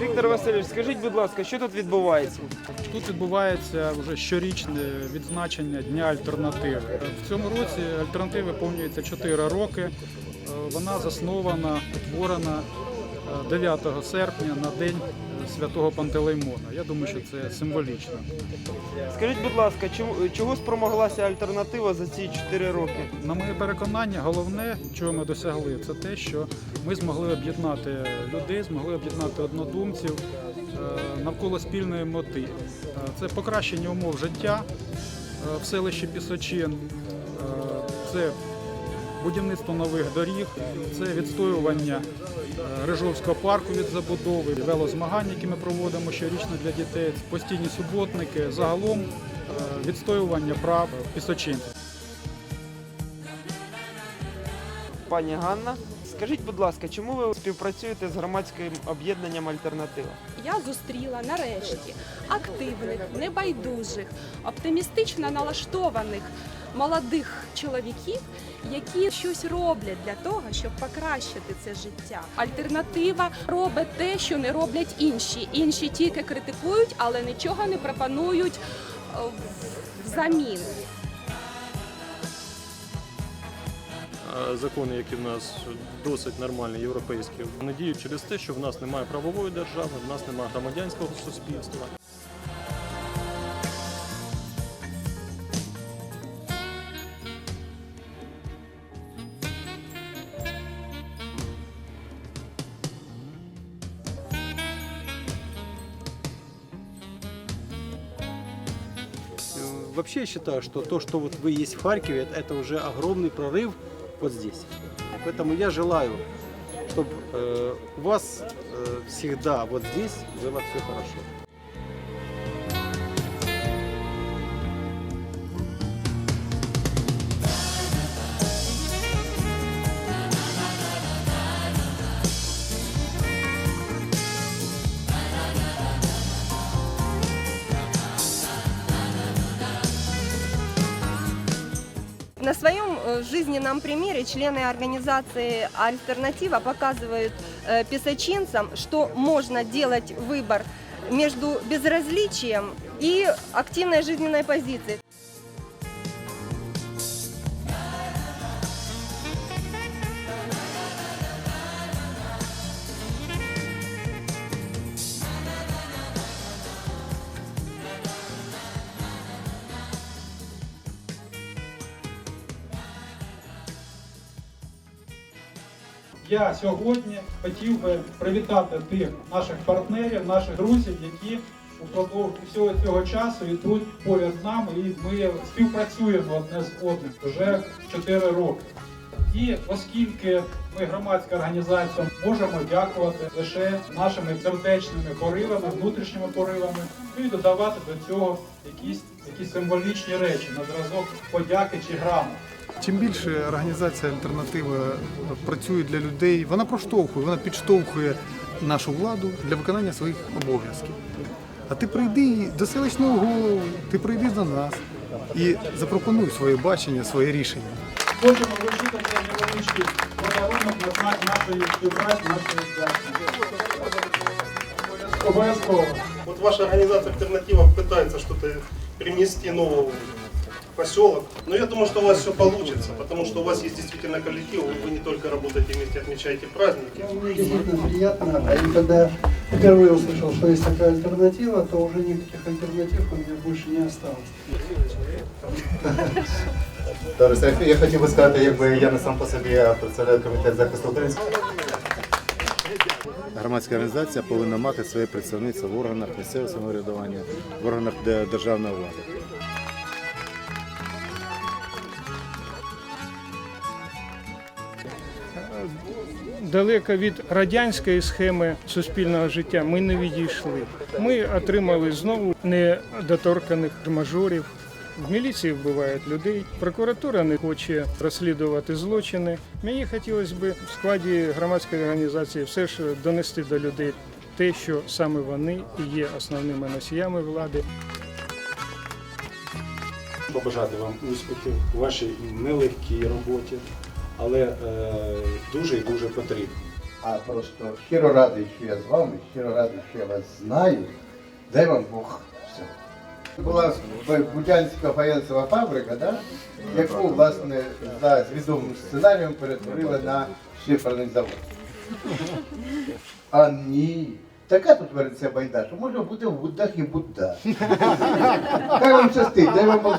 Віктор Васильович, скажіть, будь ласка, що тут відбувається? Тут відбувається вже щорічне відзначення Дня альтернативи. В цьому році альтернативи виповнюється 4 роки. Е, Вона заснована, утворена е, 9 серпня на день е, святого Пантелеймона. Я думаю, що це символічно. Скажіть, будь ласка, чого спромоглася альтернатива за ці 4 роки? На моє переконання, головне, чого ми досягли, це те, що ми змогли об'єднати людей, змогли об'єднати однодумців е, навколо спільної мети. Е, Це покращення умов життя е, в селищі Пісочин, це будівництво нових доріг, це відстоювання е, Рижовського парку від забудови, велозмагань, які ми проводимо щорічно для дітей, постійні суботники, загалом е, відстоювання прав пісочинців. Пані Ганна, скажіть, будь ласка, чому ви співпрацюєте з громадським об'єднанням Альтернатива? Я зустріла нарешті активних, небайдужих, оптимістично налаштованих молодих чоловіків, які щось роблять для того, щоб покращити це життя. Альтернатива робить те, що не роблять інші. Інші тільки критикують, але нічого не пропонують е, взамін. Закони, які в нас досить нормальні, європейські, вони діють через те, що в нас немає правової держави, в нас немає громадянського суспільства. Вообще я считаю, что то, что вот вы есть в Харькове, это- это уже огромный прорыв вот здесь. Поэтому я желаю, чтобы у вас э, всегда вот здесь было все хорошо. На своем э, жизненном примере члены организации «Альтернатива» показывают э, песочинцам, что можно делать выбор между безразличием и активной жизненной позицией. Я сьогодні хотів би привітати тих наших партнерів, наших друзів, які упродовж всього цього часу йдуть поряд з нами, і ми співпрацюємо одне з одним вже 4 роки. І оскільки ми громадська організація можемо дякувати лише нашими сердечними поривами, внутрішніми поривами, ну і додавати до цього якісь, якісь символічні речі на зразок подяки чи грамот. Чим більше організація альтернатива працює для людей, вона проштовхує, вона підштовхує нашу владу для виконання своїх обов'язків. А ти прийди до селищного голови, ти прийди до нас і запропонуй своє бачення, своє рішення. Хочемо цей невеличкий подарунок на знак нашої співпраці, нашої вдячності. Обов'язково. Вот ваша организация «Альтернатива» пытается что-то привнести нового поселок. Но я думаю, что у вас все получится, потому что у вас есть действительно коллектив, вы не только работаете вместе, отмечаете праздники. Мне действительно приятно. А и когда впервые услышал, что есть такая альтернатива, то уже никаких альтернатив у меня больше не осталось. Добре, Сергій, я хотів би сказати, якби я не сам по собі а представляю комітет захисту українського. Громадська організація повинна мати своє представництво в органах місцевого самоврядування, в органах де- державної влади. Далеко від радянської схеми суспільного життя ми не відійшли. Ми отримали знову недоторканих мажорів. В міліції вбивають людей, прокуратура не хоче розслідувати злочини. Мені хотілося б в складі громадської організації все ж донести до людей те, що саме вони і є основними носіями влади. побажати вам успіхів у вашій нелегкій роботі, але е, дуже і дуже потрібно. а просто щиро радий, що я з вами, щиро радий, що я вас знаю. Дай вам Бог все. Була Будянська фаянсова фабрика, да? яку, власне, за відомим сценарієм перетворили на шиферний завод. А ні. Така тут вериться байда, що може бути в Буддах і Будда. Хай вам щастить, дай вам Бог